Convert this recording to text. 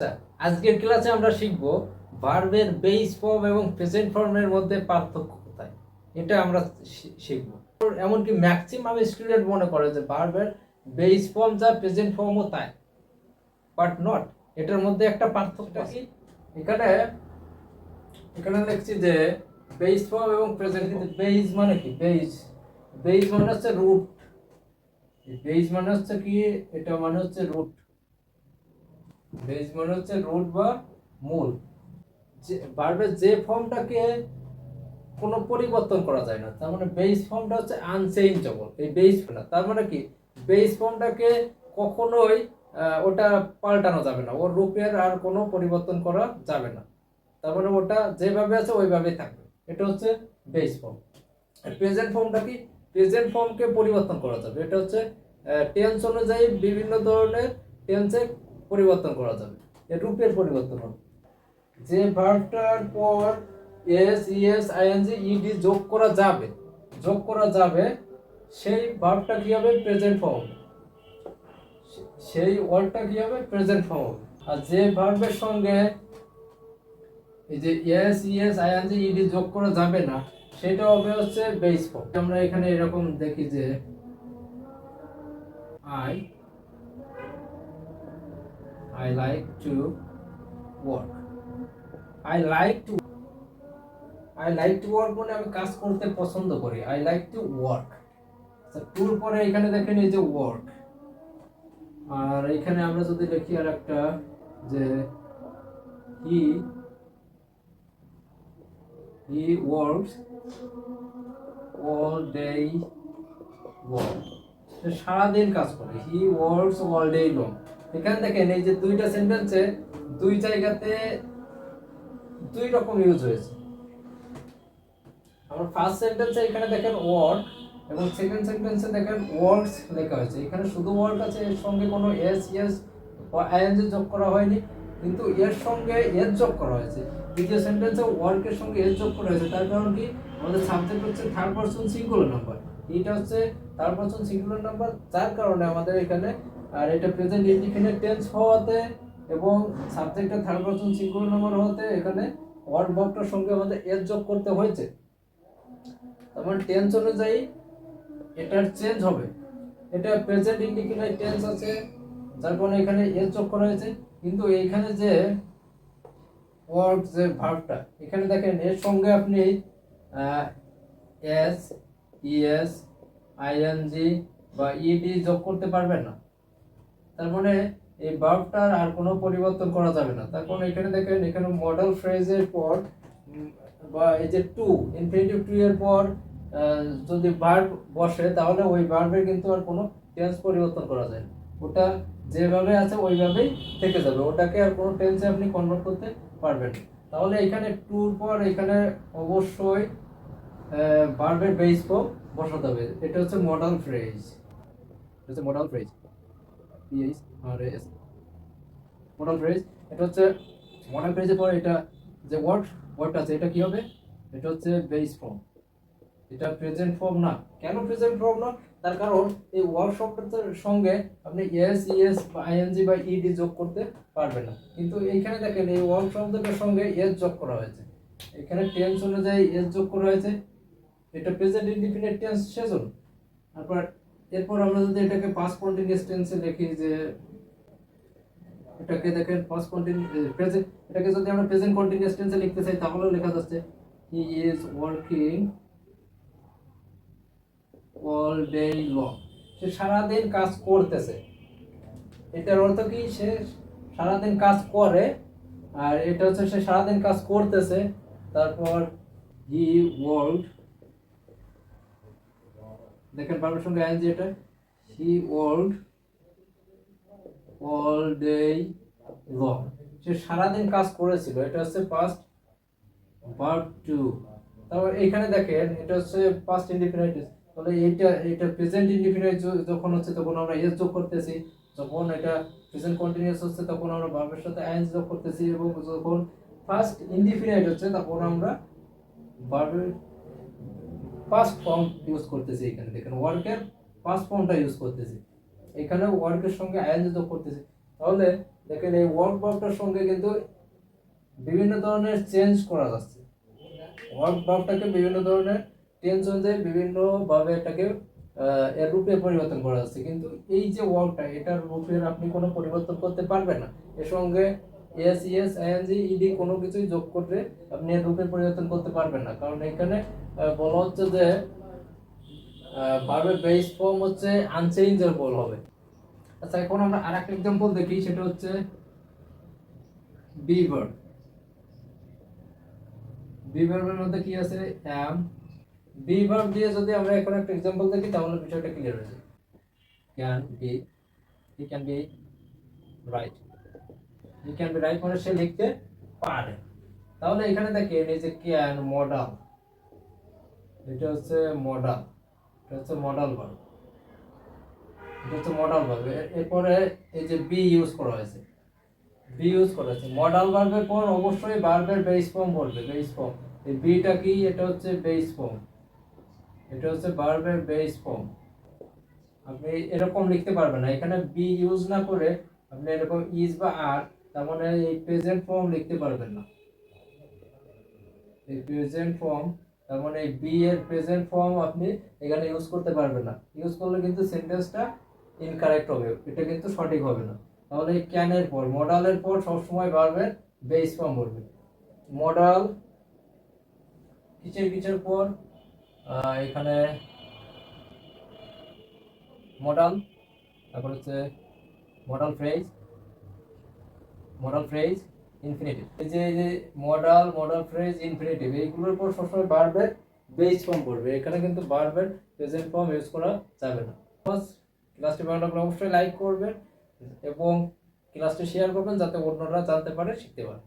আচ্ছা, আজকের ক্লাসে আমরা শিখব ভার্বের বেস ফর্ম এবং প্রেজেন্ট ফর্মের মধ্যে পার্থক্য কোথায়। এটা আমরা শিখব। এমনকি ম্যাক্সিমাম স্টুডেন্ট মনে করে যে ভার্বের বেস ফর্ম যা প্রেজেন্ট ফর্মও তাই। বাট নট এটার মধ্যে একটা পার্থক্য কি এখানে এখানে লিখছি যে বেস ফর্ম এবং প্রেজেন্ট বেস মানে কি? বেস। বেস মানে হচ্ছে রুট। বেস মানে হচ্ছে কি? এটা মানে হচ্ছে রুট। বেস মানে হচ্ছে রুট বা মূল। যে ভার্বের যে ফর্মটাকে কোনো পরিবর্তন করা যায় না, তার মানে বেস ফর্মটা হচ্ছে আনচেঞ্জেবল এই বেস না তার মানে কি? বেস ফর্মটাকে কখনোই ওটা পাল্টানো যাবে না ওর রূপের আর কোনো পরিবর্তন করা যাবে না। তার মানে ওটা যেভাবে আছে ওইভাবেই থাকবে। এটা হচ্ছে বেস ফর্ম প্রেজেন্ট ফর্মটা কি? প্রেজেন্ট ফর্মকে পরিবর্তন করা যাবে। এটা হচ্ছে টেন্স অনুযায়ী বিভিন্ন ধরনের টেন্সে পরিবর্তন করা যাবে। এর রূপের পরিবর্তন হবে। যে ভার্বটার পর এস ইএস আইএনজি ইডি যোগ করা যাবে, যোগ করা যাবে, সেই ভার্বটা কি হবে? প্রেজেন্ট ফর্ম সেই ওয়ার্ডটা কি হবে? প্রেজেন্ট ফর্ম আর যে ভার্বের সঙ্গে এই যে এস ইএস আইএনজি ইডি যোগ করা যাবে না, সেটা হবে হচ্ছে বেস ফর্ম আমরা এখানে এরকম দেখি যে I I like to work. I like to, I like to work মানে আমি কাজ করতে পছন্দ করি like to work. আচ্ছা টুর পরে এখানে দেখেন এই যে work. আর এখানে আমরা যদি লিখি আর একটা যে he he works all day long. সে সারাদিন কাজ করে he works all day long এখানে দেখেন এই যে দুইটা সেন্টেন্সে দুই জায়গাতে দুই রকম ইউজ হয়েছে। আমার ফার্স্ট সেন্টেন্সে এখানে দেখেন ওয়ার্ক এবং সেকেন্ড সেন্টেন্সে দেখেন ওয়ার্কস লেখা হয়েছে। এখানে শুধু ওয়ার্ক আছে, এর সঙ্গে কোনো এস এস বা আইএনজি যোগ করা হয়নি, কিন্তু এর সঙ্গে এস যোগ করা হয়েছে। দ্বিতীয় সেন্টেন্সে ওয়ার্কের সঙ্গে এস যোগ করা হয়েছে। তার কারণ কি? আমাদের সাবজেক্ট হচ্ছে থার্ড পারসন সিঙ্গুলার নাম্বার এটা হচ্ছে থার্ড পারসন সিঙ্গুলার নাম্বার, যার কারণে আমাদের এখানে, আর এটা প্রেজেন্ট ইনডিফিনিট টেন্স হওয়াতে এবং সাবজেক্টের থার্ড পারসন সিঙ্গুলার নাম্বার হওয়াতে এখানে ওয়ার্ড ভার্বটার সঙ্গে আমাদের এস যোগ করতে হয়েছে। তার মানে টেন্স অনুযায়ী এটার চেঞ্জ হবে। এটা প্রেজেন্ট ইন্ডিফিনিট টেন্স আছে, যার কারণে এখানে এস যোগ করা হয়েছে। কিন্তু এইখানে যে ওয়ার্ড যে ভার্বটা এখানে দেখেন এর সঙ্গে আপনি এস ইএস আইএনজি বা ইডি যোগ করতে পারবেন না। তার মানে এই ভার্বটার আর কোনো পরিবর্তন করা যাবে না। তার কারণ এখানে দেখেন, এখানে মডেল ফ্রেজের পর বা এই যে টু ইনফিনিটিভ টু এর পর যদি ভার্ব বসে, তাহলে ওই ভার্বের কিন্তু আর কোনো টেন্স পরিবর্তন করা যায় না। ওটা যেভাবে আছে, ওইভাবেই থেকে যাবে। ওটাকে আর কোনো টেন্সে আপনি কনভার্ট করতে পারবেন তাহলে এখানে টুর পর এখানে অবশ্যই ভার্বের বেস ফর্ম বসাতে হবে। এটা হচ্ছে মডেল ফ্রেজ এটা হচ্ছে modal phrase PH R S. Modal phrase এটা হচ্ছে মডেল ফ্রেজের পর এটা যে ওয়ার্ড ওয়ার্ড আছে, এটা কি হবে? এটা হচ্ছে বেস ফর্ম এটা প্রেজেন্ট ফর্ম না। কেন প্রেজেন্ট ফর্ম না? তার কারণ এই ওয়ার্ড শব্দটার সঙ্গে আপনি এস ইএস বা আইএনজি বা ইডি যোগ করতে পারবেন না। কিন্তু এইখানে দেখেন এই ওয়ার্ড শব্দটার সঙ্গে এস যোগ করা হয়েছে। এখানে টেন্স অনুযায়ী এস যোগ করা হয়েছে। এটা প্রেজেন্ট ইনডিফিনিট টেন্স সেজন্য তারপর, এরপর আমরা যদি এটাকে পাস কন্টিনিউয়াস টেন্সে লিখি যে, এটাকে দেখেন পাস কন্টিনিউয়াস প্রেজেন্ট এটাকে যদি আমরা প্রেজেন্ট কন্টিনিউয়াস টেন্সে লিখতে চাই, তাহলেও লেখা যাচ্ছে he is working all day long সে সারাদিন কাজ করতেছে। এটার অর্থ কি? সে সারাদিন কাজ করে, আর এটা হচ্ছে সে সারাদিন কাজ করতেছে। তারপর হি ওয়ার্ল্ড দেখেন পারবের সঙ্গে আইনজি এটা। He world all day long সে সারাদিন কাজ করেছিল। এটা হচ্ছে পাস্ট ভার্ব টু তারপর এখানে দেখেন, এটা হচ্ছে পাস্ট ইনডিফিনিট তাহলে এটা এটা প্রেজেন্ট ইনডিফিনিট যখন হচ্ছে তখন আমরা এস যোগ করতেছি। যখন এটা প্রেজেন্ট কন্টিনিউয়াস হচ্ছে তখন আমরা ভার্বের সাথে আইন যোগ করতেছি এবং যখন ফার্স্ট ইনডিফিনিট হচ্ছে তখন আমরা ভার্বের পাস্ট ফর্ম ইউজ করতেছি এখানে, দেখেন ওয়ার্কের পাস্ট ফর্মটা ইউজ করতেছি। এখানে ওয়ার্কের সঙ্গে যোগ করতেছি। তাহলে দেখেন এই ওয়ার্ক ভার্বটার সঙ্গে কিন্তু বিভিন্ন ধরনের চেঞ্জ করা যাচ্ছে। ওয়ার্ক ভার্বটাকে বিভিন্ন ধরনের টেন্স অনুযায়ী বিভিন্নভাবে এটাকে এর রূপে পরিবর্তন করা যাচ্ছে। কিন্তু এই যে ওয়ার্কটা এটার রূপের আপনি কোনো পরিবর্তন করতে পারবেন না। এর সঙ্গে এস ইএস আইএনজি ইডি কোনো কিছুই যোগ করলে আপনি এর রূপের পরিবর্তন করতে পারবেন না। কারণ এখানে বলা হচ্ছে যে ভার্বের বেস ফর্ম হচ্ছে আনচেঞ্জেবল হবে। আচ্ছা এখন আমরা আরেকটা এক্সাম্পল দেখি, সেটা হচ্ছে বি ভার্ব বি মধ্যে কি আছে? অ্যাম বি ভার্ব দিয়ে যদি আমরা এখন একটা এক্সাম্পল দেখি, তাহলে বিষয়টা ক্লিয়ার হয়ে can be he can be right he can be right মানে সে লিখতে পারে তাহলে এখানে দেখেন, এই যে ক্যান মডাল এটা হচ্ছে মডাল এটা হচ্ছে মডাল ভার্ব এটা হচ্ছে মডাল ভার্ব এরপরে এই যে বি ইউজ করা হয়েছে। বি ইউজ করা হয়েছে। মডাল ভার্বের পর অবশ্যই ভার্বের বেস ফর্ম বলবে বেস ফর্ম এই বিটা কি? এটা হচ্ছে বেস ফর্ম এটা হচ্ছে ভার্বের বেস ফর্ম আপনি এরকম লিখতে পারবেন না। এখানে বি ইউজ না করে আপনি এরকম ইজ বা আর তার মানে এই প্রেজেন্ট ফর্ম লিখতে পারবেন না। এই প্রেজেন্ট ফর্ম তার মানে এই বি এর প্রেজেন্ট ফর্ম আপনি এখানে ইউজ করতে পারবেন না। ইউজ করলে কিন্তু সেন্টেন্সটা ইনকারেক্ট হবে, এটা কিন্তু সঠিক হবে না। তাহলে এই ক্যানের পর মডালের পর সবসময় ভার্বের বেস ফর্ম বলবে। মডাল কিচের কিচের পর? এখানে মডাল তারপর হচ্ছে modal phrase modal phrase infinitive এই যে যে মডাল মডাল ফ্রেজ ইনফিনিটিভ এইগুলোর পর সবসময় বাড়বে বেস ফর্ম পড়বে। এখানে কিন্তু বাড়বে প্রেজেন্ট ফর্ম ইউজ করা যাবে না। ক্লাসটি ভালো লাগলে অবশ্যই লাইক করবেন এবং ক্লাসটি শেয়ার করবেন যাতে অন্যরা জানতে পারে, শিখতে পারে।